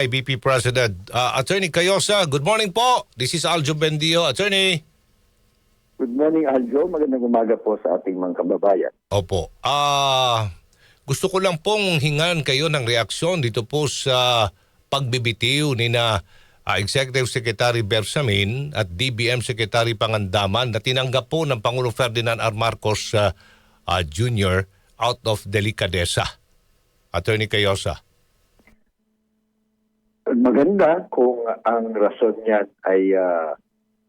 IBP President. Uh, Attorney Cayosa, good morning po. This is Aljo Bendio. Attorney. Good morning, Aljo. Magandang umaga po sa ating mga kababayan. Opo. Ah, gusto ko lang pong hingan kayo ng reaksyon dito po sa pagbibitiw ni na ah, Executive Secretary Bersamin at DBM Secretary Pangandaman na tinanggap po ng Pangulo Ferdinand R. Marcos ah, ah, Jr. out of delicadeza. Attorney Cayosa. Maganda kung ang rason niyan ay ah,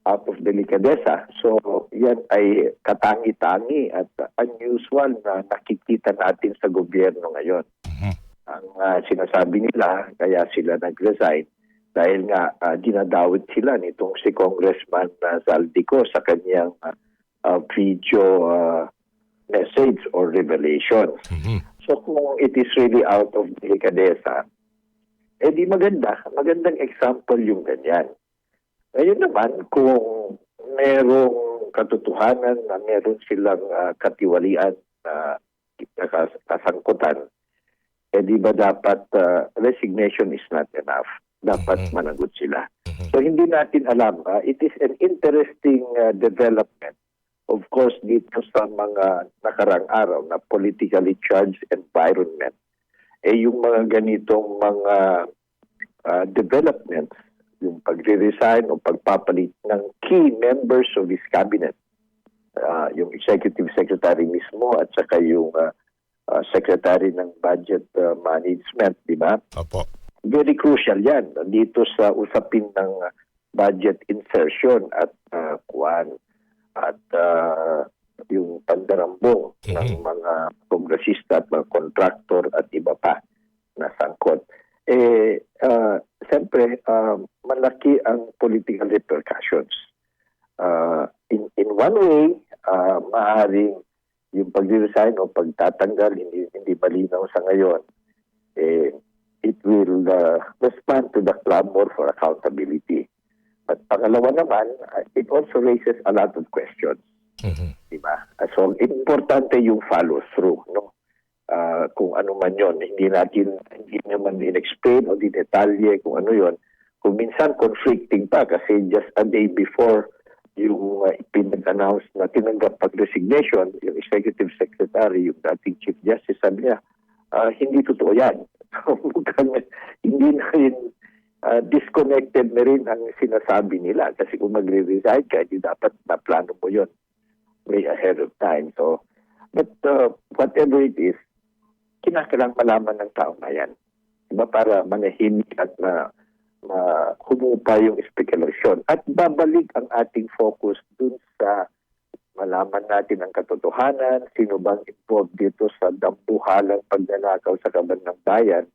out of delicadeza. So, yan ay katangi-tangi at unusual na nakikita natin sa gobyerno ngayon. Mhm. Ang ah, sinasabi nila, kaya sila nag-resign dahil nga ah, dinadawit sila nitong si Congressman uh, Zaldico sa kanyang ah, ah, video ah, message or revelation. Mhm. So kung it is really out of delicadeza, eh di maganda. Magandang example yung ganyan. Ngayon naman, kung merong katotohanan na meron silang ah, katiwalian na kas- kasangkutan, eh di ba dapat ah, resignation is not enough. Dapat Mhm. managot sila. Mhm. So hindi natin alam. ah, it is an interesting ah, development. Of course, dito sa mga nakarang araw na politically charged environment, eh yung mga ganitong mga ah, developments, yung pagre-resign o pagpapalit ng key members of his cabinet, ah, yung executive secretary mismo at saka yung ah, ah, secretary ng budget ah, management, di ba? Opo. very crucial yan dito sa usapin ng budget insertion at uh, kuan at uh, yung pandarambong ng Mhm. mga kongresista at mga contractor at iba pa na sangkot. Eh, uh, siyempre, uh, malaki ang political repercussions. Uh, in, in one way, uh, maaaring yung pag-resign o pagtatanggal, hindi, hindi malinaw sa ngayon, eh, it will uh, respond to the clamor for accountability. But pangalawa naman, uh, it also raises a lot of questions, Mhm. di ba? Uh, So, importante yung follow through, no? Uh, kung ano man yon hindi natin hindi naman in-explain o dinetalye kung ano yon kung minsan conflicting pa kasi just a day before yung uh, pinag-announce na tinanggap pag-resignation, yung executive secretary, yung dating chief justice, sabi niya, ah, hindi totoo yan. Hindi na rin ah, disconnected na rin ang sinasabi nila kasi kung magre-resign ka, hindi dapat maplano mo yon way ahead of time. So, but uh, whatever it is, kinakailangan malaman ng tao na yan. Diba? Para manahimik at na, ma humupa yung speculasyon. At babalik ang ating focus dun sa malaman natin ang katotohanan, sino bang involved dito sa dambuhalang pagnanakaw sa kaban ng bayan,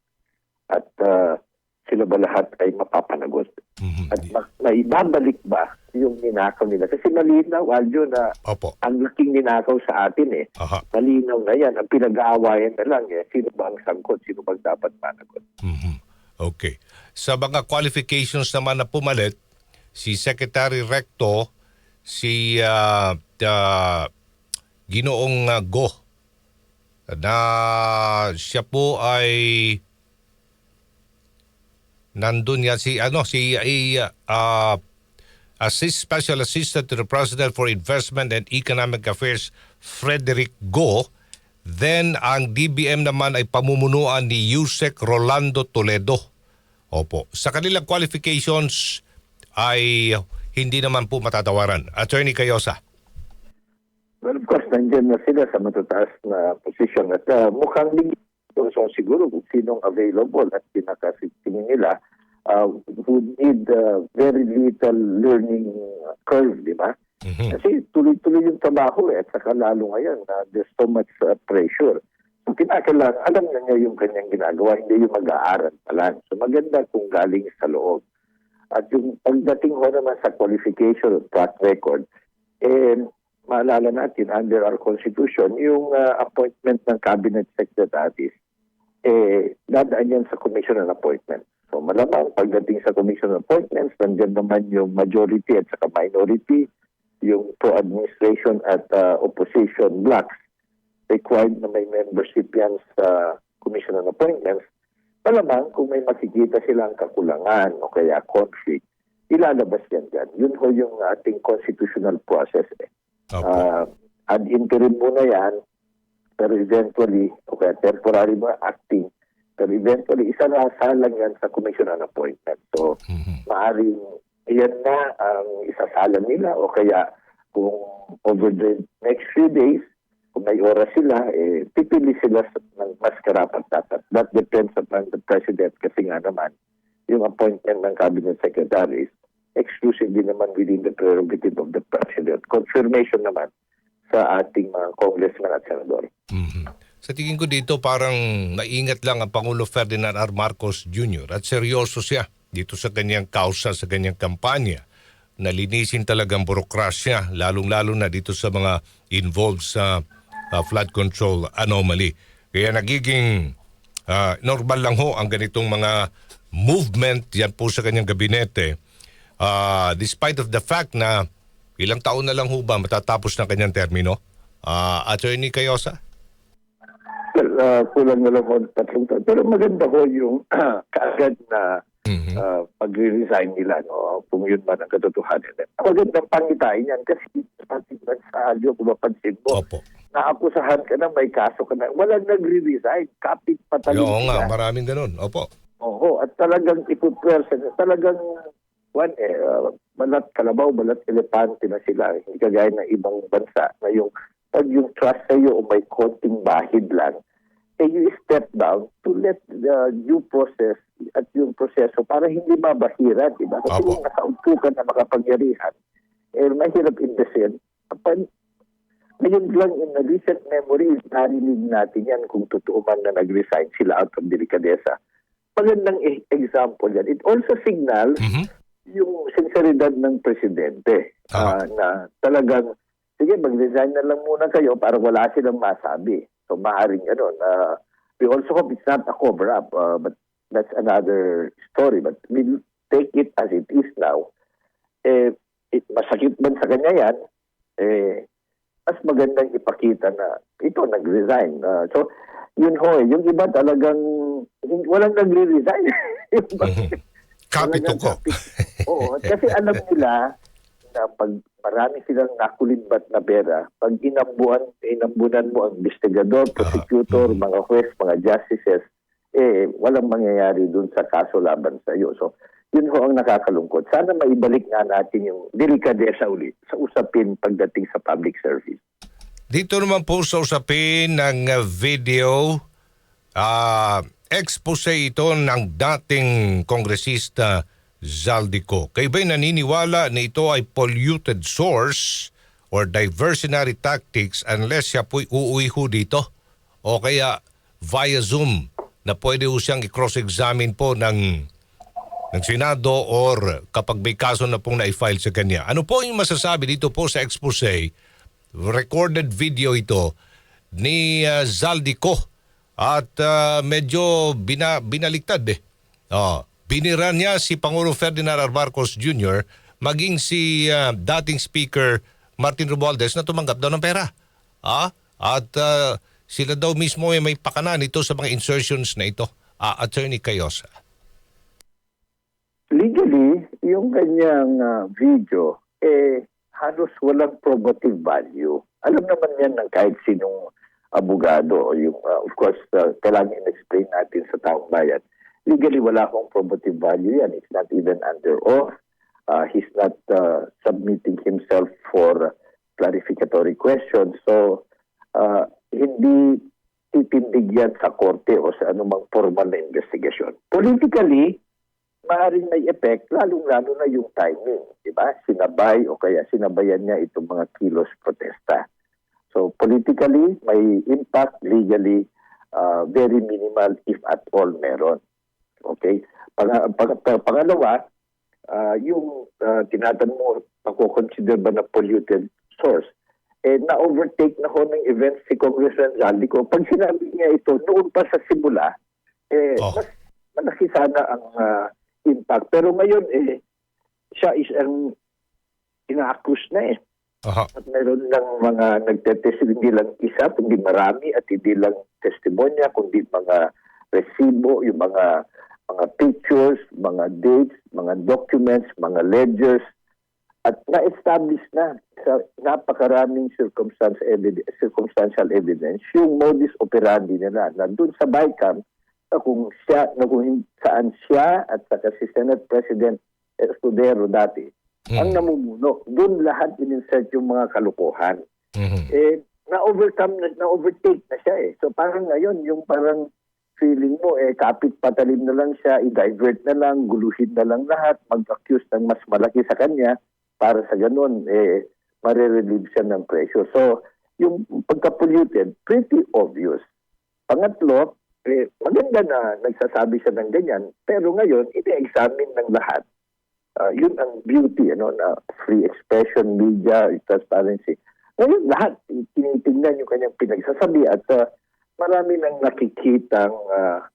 at uh, sila ba lahat ay mapapanagot? Mhm. At ma- maibabalik ba yung ninakaw nila? Kasi malinaw, Aljo, na Opo. ang laking ninakaw sa atin eh. Aha. Malinaw na yan. Ang pinag-aawayan na lang eh. Sino ba ang sangkot? Sino bang dapat managot? Mhm. Okay. Sa mga qualifications naman na pumalit, si Secretary Recto, si ah, ah, Ginoong ah, Go, na siya po ay nandun yan si ano si ay, ah, Assist Special Assistant to the President for Investment and Economic Affairs Frederick Go Then ang DBM naman ay pamumunuan ni Yusek Rolando Toledo. Opo. Sa kanilang qualifications ay hindi naman po matatawaran. Attorney Cayosa. Well, of course, nandyan na sila sa matataas na posisyon. At uh, mukhang so siguro kung sinong available at pinakasigtingin nila uh, would need uh, very little learning curve, di ba? Mhm. Kasi tuloy-tuloy yung trabaho eh, at saka lalo ngayon na there's so much uh, pressure. So kinakailangan, alam na niya yung kanyang ginagawa, hindi yung mag-aaral pa lang. So maganda kung galing sa loob. At yung pagdating ho naman sa qualification of track record, eh, maalala natin under our constitution, yung uh, appointment ng cabinet secretaries, eh, dadaan yan sa commission on appointment. So malamang pagdating sa commission on appointments, nandiyan naman yung majority at saka minority, yung pro-administration at uh, opposition blocks required na may membership yan sa commission on appointments malamang kung may makikita silang kakulangan o kaya conflict, ilalabas yan dyan. Yun ho yung ating constitutional process. Eh. Opo. Ah, ad interim muna yan, pero eventually, o kaya temporary mo acting, pero eventually, isa na salang yan sa commission on appointment. So, Mhm. maaring yan na ang isasalan nila o kaya kung over the next few days, kung may oras sila, eh, pipili sila ng mas karapat dapat. That depends upon the president kasi nga naman, yung appointment ng cabinet secretaries, exclusively naman within the prerogative of the president. Confirmation naman sa ating mga congressman at senador. Mhm. Sa tingin ko dito parang naingat lang ang Pangulo Ferdinand R. Marcos Jr. at seryoso siya dito sa kanyang kausa, sa kanyang kampanya. Nalinisin talagang burokrasya, lalong-lalo na dito sa mga involved sa uh, flood control anomaly. Kaya nagiging uh, normal lang ho ang ganitong mga movement yan po sa kanyang gabinete. Uh, despite of the fact na ilang taon na lang ho ba matatapos ng kanyang termino? Uh, Attorney Cayosa? Ah, kulang na lang tatlong taon. Pero maganda ho yung kaagad na Mhm. uh, pag-resign nila, no? kung yun man ang katotohanan. Magandang pangitain yan kasi sa ating bansa, Aljo, kung mapansin mo, Opo. naakusahan ka na, may kaso ka na, walang nagre-resign, kapit patalim Oo nga, maraming ganun. Opo. Oo, at talagang ipupwersa, talagang one, eh, uh, balat kalabaw, balat elepante na sila. Hindi kagaya ng ibang bansa na yung pag yung trust sa iyo o may konting bahid lang, you step down to let the due process at yung proseso para hindi mabahiran, di ba? Kasi Apo. nakaupo ka na makapangyarihan, eh mahirap indesin. Kapag ngayon lang in the recent memory, narinig natin yan kung totoo man na nag-resign sila out of delicadeza. Magandang e- example yan. It also signals Mhm. yung sinseridad ng presidente Tama. ah, na talagang, sige, mag-resign na lang muna kayo para wala silang masabi. So, maaaring ano, na we also hope it's not a cover-up, ah, but that's another story. But we take it as it is now. Eh, it, masakit man sa kanya yan, eh, mas magandang ipakita na ito, nag-resign. Ah, so, yun ho, eh, yung iba talagang walang nagre-resign. Kapito ko. Oo, kasi alam nila na pag marami silang nakulimbat na pera, pag inambuan, inambunan mo ang investigador, prosecutor, mhm. mga juez, mga justices, eh, walang mangyayari dun sa kaso laban sa iyo. So, yun ho ang nakakalungkot. Sana maibalik nga natin yung delikadesa ulit sa usapin pagdating sa public service. Dito naman po sa usapin ng uh, video, ah expose ito ng dating kongresista Zaldico. Kayo ba'y naniniwala na ito ay polluted source or diversionary tactics unless siya po'y uuwi ho dito? O kaya via Zoom na pwede ho siyang i-cross-examine po ng ng Senado or kapag may kaso na pong na-file sa kanya. Ano po yung masasabi dito po sa expose? Recorded video ito ni uh, Zaldico at uh, medyo bina, binaliktad eh. Oh, binira niya si Pangulo Ferdinand R. Marcos Jr. maging si uh, dating Speaker Martin Romualdez na tumanggap daw ng pera. Ah? At uh, sila daw mismo ay may pakanan ito sa mga insertions na ito. Ah, Attorney Cayosa. legally, yung kanyang ah, video, eh, halos walang probative value. Alam naman yan ng kahit sinong abogado. Yung, ah, of course, uh, kailangan in-explain natin sa taong bayan. Legally, wala akong probative value yan. It's not even under oath. Uh, he's not uh, submitting himself for clarificatory questions. So, uh, hindi titindig yan sa korte o sa anumang formal na investigasyon. Politically, maaaring may effect, lalong-lalo na yung timing, di ba? Sinabay o kaya sinabayan niya itong mga kilos protesta. So politically, may impact, legally, uh, very minimal if at all meron. Okay? Pang, pang, pang, pangalawa, uh, yung uh, tinatanong mo, mako-consider ba na polluted source? Eh, na-overtake na ho ng events si Congressman Zaldico. Pag sinabi niya ito, noon pa sa simula, eh, Oh. mas malaki sana ang ah, impact. Pero ngayon, eh, siya is ang ina-accuse na eh. Aha. At meron lang mga nagtetest, hindi lang isa, kundi marami at hindi lang testimonya, kundi mga resibo, yung mga mga pictures, mga dates, mga documents, mga ledgers, at na-establish na sa napakaraming circumstance evidence, circumstantial evidence yung modus operandi nila na doon sa BICAM na kung siya na kung saan siya at saka si Senate President Escudero dati ang namumuno. Doon lahat in-insert yung mga kalukuhan Mhm. eh na-overcome na, na-overtake na siya eh. So parang ngayon yung parang feeling mo eh kapit patalim na lang siya i-divert na lang guluhin na lang lahat mag-accuse ng mas malaki sa kanya para sa ganun, eh, marirelieve siya ng pressure. So, yung pagka-polluted, pretty obvious. Pangatlo, eh, maganda na nagsasabi siya ng ganyan, pero ngayon, ine-examine ng lahat. Ah, yun ang beauty, ano, na free expression, media, transparency. Ngayon, lahat, tinitingnan yung kanyang pinagsasabi at ah, marami nang nakikitang ah,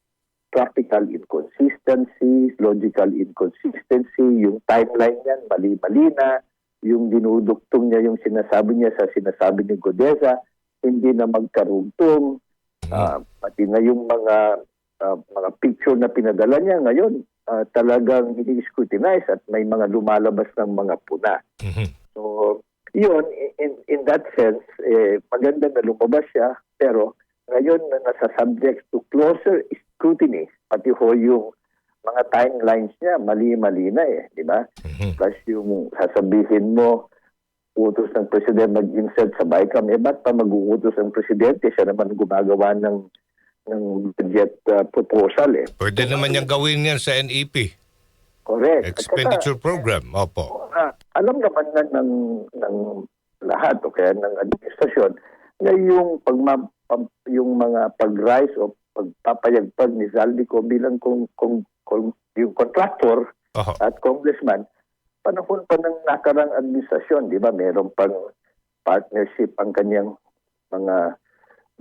practical inconsistencies, logical inconsistency, yung timeline niyan, mali-mali na, yung dinuduktong niya yung sinasabi niya sa sinasabi ni Godesa, hindi na magkarugtong, Ah, pati na yung mga ah, mga picture na pinadala niya ngayon, ah, talagang ini-scrutinize at may mga lumalabas ng mga puna. Mhm. So, yun, in, in that sense, eh, maganda na lumabas siya, pero ngayon na nasa subject to closer scrutiny, pati ho yung mga timelines niya, mali-mali na eh, di ba? Mhm. Plus yung sasabihin mo, utos ng presidente mag-insert sa BICAM, eh ba't pa mag-uutos ng presidente? Siya naman gumagawa ng ng budget uh, proposal eh. Pwede naman niyang gawin yan sa NEP. Correct. At saka, Expenditure program. Opo. Ah, alam naman na ng, ng lahat o kaya ng administrasyon na yung pagma, pag- yung mga pag-rise o pagpapayagpag ni Zaldico bilang kung, kung, kung yung contractor Oho. at congressman, panahon pa ng nakarang administrasyon, di ba? Meron pang partnership ang kanyang mga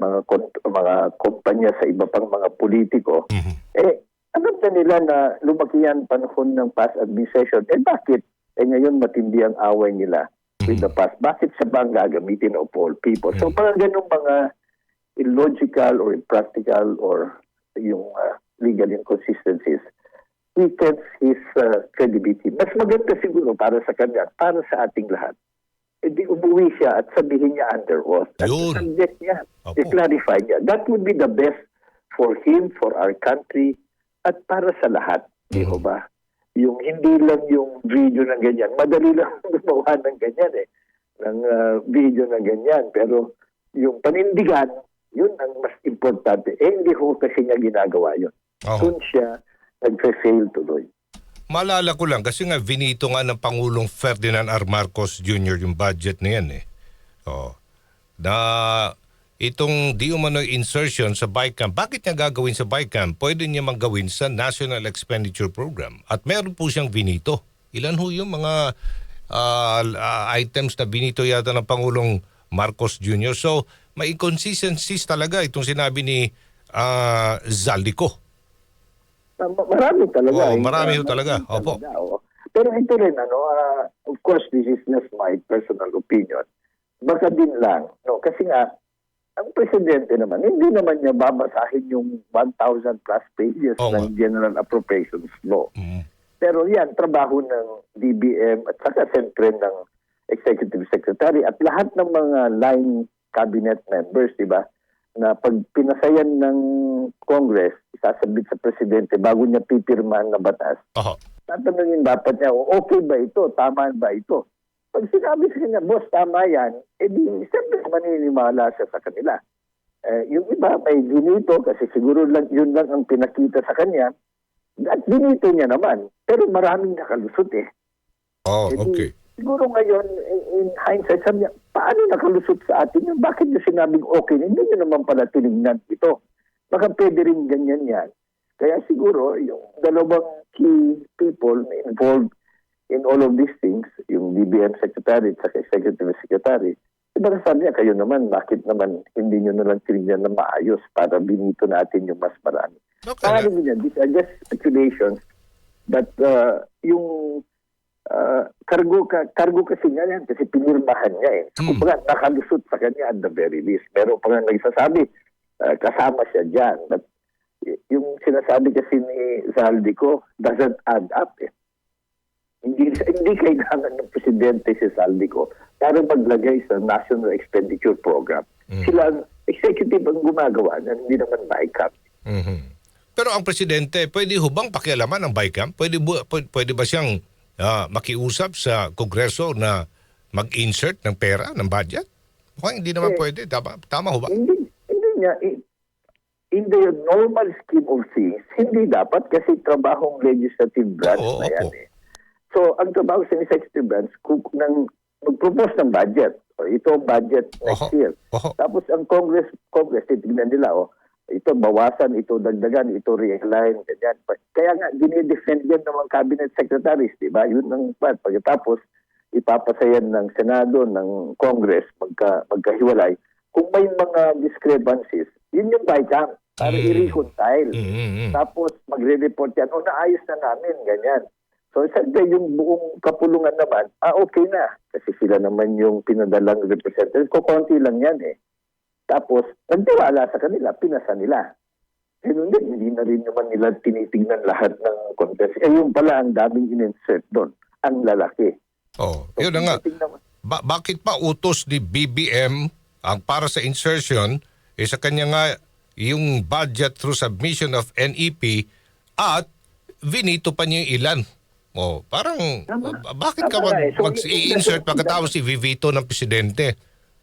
mga mga kumpanya sa iba pang mga politiko. Mhm. Eh, alam na nila na lumaki yan panahon ng past administration. Eh bakit? Eh ngayon matindi ang away nila with the past. Bakit sa bang gagamitin of all people? So parang ganun mga illogical or impractical or yung uh, legal inconsistencies weakens his uh, credibility. Mas maganda siguro para sa kanya, para sa ating lahat. Hindi umuwi siya at sabihin niya under oath. At subject niya, Opo. i-clarify niya. That would be the best for him, for our country, at para sa lahat. Di Mhm. ho ba? Yung hindi lang yung video ng ganyan. Madali lang gumawa ng ganyan eh. Ng uh, video ng ganyan. Pero yung panindigan, yun ang mas importante. Eh, hindi ho kasi niya ginagawa yun. Oho. Doon siya nagfe-fail tuloy. Maalala ko lang kasi nga vinito nga ng Pangulong Ferdinand R. Marcos Jr. yung budget na yan eh. Oh. Na itong di umano insertion sa BICAM, bakit niya gagawin sa BICAM? Pwede niya manggawin sa National Expenditure Program. At meron po siyang vinito. Ilan ho yung mga ah, ah, items na binito yata ng Pangulong Marcos Jr. So, may inconsistencies talaga itong sinabi ni ah, Zaldico. Ah, ma- Marami talaga. Oo, eh. marami ho talaga. marami Opo. talaga, oo. Pero ito rin, ano, ah, of course, this is just my personal opinion. Baka din lang, no? Kasi nga, ang presidente naman, hindi naman niya babasahin yung 1,000 plus pages Oo ng General Appropriations Law. Mm. Pero yan, trabaho ng DBM at saka siyempre ng Executive Secretary at lahat ng mga line cabinet members, di ba? Na pag pinasayan ng Congress, isasabit sa Presidente bago niya pipirmahan na batas, Oho. tatanungin dapat niya, "O, okay ba ito? Tama ba ito? Pag sinabi sa kanya, boss, tama yan, edi siyempre maniniwala siya sa kanila. Eh, yung iba may ginito kasi siguro lang, yun lang ang pinakita sa kanya at ginito niya naman. Pero maraming nakalusot eh. Oh, Edi, okay. Siguro ngayon, in, in hindsight, sabi niya, paano nakalusot sa atin yun? Bakit niya sinabing okay? Hindi niyo naman pala tinignan ito. Baka pwede rin ganyan yan. Kaya siguro, yung dalawang key people involved in all of these things, yung DBM Secretary at Executive Secretary, diba sabi niya, kayo naman, bakit naman hindi niyo na lang tinignan na maayos para binito natin yung mas marami? Okay. Paano niya? These are just speculations but uh, yung uh, cargo ka, cargo kasi niya yan kasi pinirmahan niya eh. Hmm. Kumbaga nakalusot sa kanya at the very least. Pero pa nga nagsasabi uh, kasama siya diyan. But yung sinasabi kasi ni Zaldico doesn't add up eh. Hindi, hindi kailangan ng presidente si Zaldico para maglagay sa National Expenditure Program. Sila ang executive ang gumagawa na hindi naman BICAP. Mhm. Pero ang presidente, pwede ho bang pakialaman ng BICAM? Pwede, pwede, pwede ba siyang ah, makiusap sa Kongreso na mag-insert ng pera, ng budget? Mukhang hindi naman Eh, pwede. Tama, tama ho ba? Hindi, hindi niya. In the normal scheme of things, hindi dapat kasi trabahong legislative branch Oo, na yan opo. eh. So, ang trabaho sa executive branch, kung nang mag-propose ng budget, o ito budget next Oho. year. Oho. Tapos ang Congress, Congress, titignan nila, oh, ito bawasan, ito dagdagan, ito realign, ganyan. Kaya nga, dinidefend yan ng mga cabinet secretaries, di ba? Yun ang part. Pagkatapos, ipapasayan ng Senado, ng Congress, magka, magkahiwalay. Kung may mga discrepancies, yun yung BICAM, para Mm. i-reconcile. Mhm. Tapos magre-report yan, o naayos na namin, ganyan. So, siyempre, yung buong kapulungan naman, ah, okay na. Kasi sila naman yung pinadalang representative. Kukunti lang yan eh. Tapos, nagtiwala sa kanila, pinasa nila. Ganun din, hindi na rin naman nila tinitingnan lahat ng contest. Eh, yung pala ang daming in-insert doon, ang lalaki. Oh, So, yun na nga. Ba- bakit pa utos ni BBM ang para sa insertion eh sa kanya nga yung budget through submission of NEP at vinito pa niya yung ilan. Oh, parang Tama. ba- bakit ka Tama mag, nga eh. So, mag-insert pagkatapos i-veto ng presidente?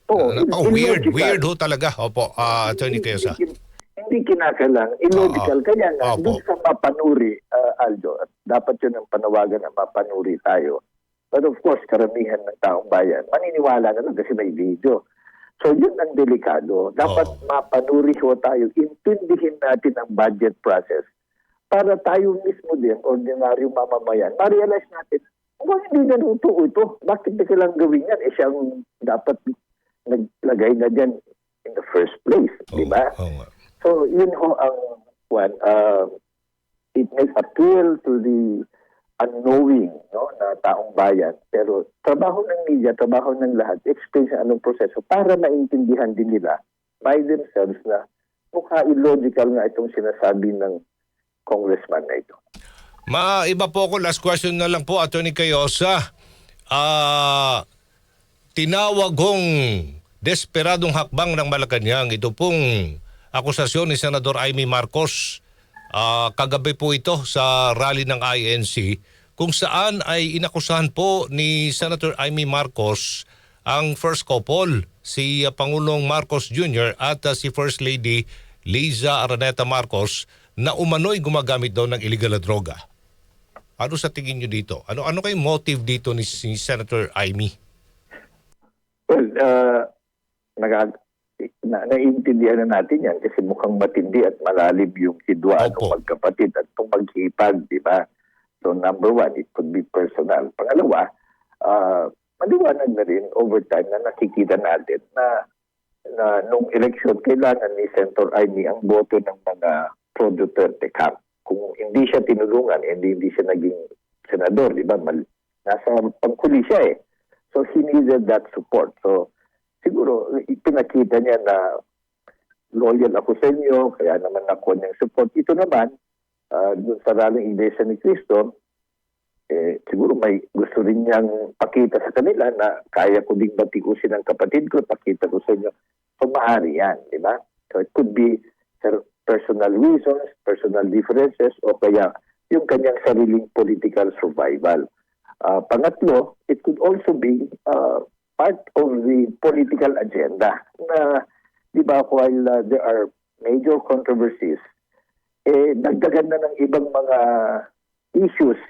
Oo, Uh, napaka weird, weird ho talaga. Opo, ah, Attorney Tesa. Hindi, hindi kinakailangan. Illogical. Oo. Kaya nga, Opo. dun sa mapanuri, uh, Aljo, at dapat yun ang panawagan na mapanuri tayo. But of course, karamihan ng taong bayan, maniniwala na lang kasi may video. So yun ang delikado. Dapat Oo. mapanuri ho tayo, intindihin natin ang budget process para tayo mismo din, ordinaryong mamamayan, ma-realize natin, kung hindi naluto ito, bakit na kailangan gawin yan? Eh siyang dapat naglagay na dyan in the first place, di ba? Nga. So, yun ho ang one. Uh, it may appeal to the unknowing no, na taong bayan. Pero trabaho ng media, trabaho ng lahat, explain sa anong proseso para maintindihan din nila by themselves na mukha illogical nga itong sinasabi ng congressman na ito. Maiba po ako, last question na lang po, Attorney Cayosa. Ah, tinawag hong desperadong hakbang ng Malacanang. Ito pong akusasyon ni Senador Amy Marcos. Ah, kagabi po ito sa rally ng INC kung saan ay inakusahan po ni Senator Amy Marcos ang first couple, si Pangulong Marcos Jr. at ah, si First Lady Liza Araneta Marcos na umano'y gumagamit daw ng illegal na droga. Ano sa tingin nyo dito? Ano ano kayong motive dito ni, si Senator Amy? Well, uh, nag- na, naiintindihan na natin yan kasi mukhang matindi at malalim yung hidwaan ng magkapatid at itong maghihipag, di ba? So number one, it could be personal. Pangalawa, uh, maliwanag na rin over time na nakikita natin na na nung election, kailangan ni Senator Amy ang boto ng mga pro-Duterte camp. Kung hindi siya tinulungan, hindi, hindi siya naging senador, di ba? Mal- nasa pangkuli siya eh. So he needed that support. So siguro ipinakita niya na loyal ako sa inyo, kaya naman ako niyang support. Ito naman, uh, dun sa raling Iglesia ni Cristo, eh, siguro may gusto rin niyang pakita sa kanila na kaya ko ding batikusin ang kapatid ko, pakita ko sa inyo. So maaari yan, di ba? So it could be per- personal reasons, personal differences, o kaya yung kanyang sariling political survival. Ah, pangatlo, it could also be uh, part of the political agenda na, di ba, while uh, there are major controversies, eh, dagdagan na ng ibang mga issues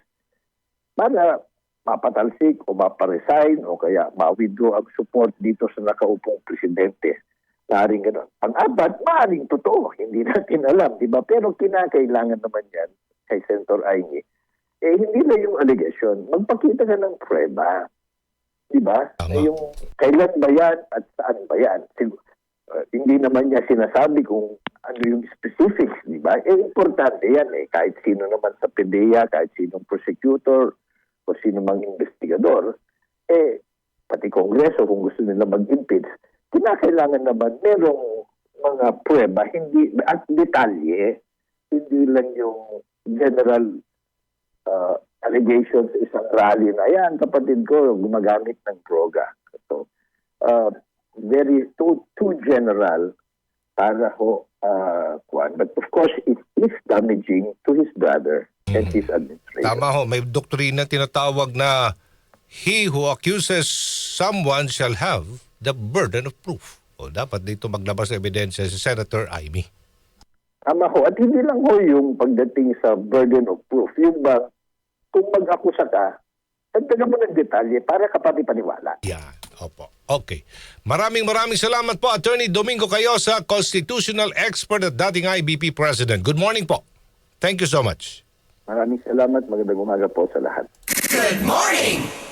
para mapatalsik o maparesign o kaya ma-withdraw ang support dito sa nakaupong presidente. Maaaring gano'n. Pang-apat, maaaring totoo. Hindi natin alam, di ba? Pero kinakailangan naman yan kay Senator Aini. Eh, hindi na yung allegation. Magpakita ka ng prueba. Di ba? Tama. Eh, yung kailan ba yan at saan ba yan? Sig- uh, hindi naman niya sinasabi kung ano yung specifics, di ba? Eh, importante yan eh. Kahit sino naman sa PDEA, kahit sinong prosecutor, o sino mang investigador, eh, pati Kongreso, kung gusto nila mag-impeach, kinakailangan naman merong mga prueba, hindi, at detalye hindi lang yung general uh, allegations sa isang rally na yan, kapatid ko, gumagamit ng droga. So, uh, very too, too general para ho uh, kuwan. But of course, it is damaging to his brother and his administration. Tama ho, may doktrina tinatawag na he who accuses someone shall have the burden of proof. O dapat dito maglabas ng ebidensya si Senator Amy. Tama ho. At hindi lang ho yung pagdating sa burden of proof. Yung ba, kung mag-akusa ka, dagdagan mo ng detalye para ka pati paniwala. Yan. Opo. Okay. Maraming maraming salamat po, Attorney Domingo Cayosa, constitutional expert at dating IBP President. Good morning po. Thank you so much. Maraming salamat. Magandang umaga po sa lahat. Good morning!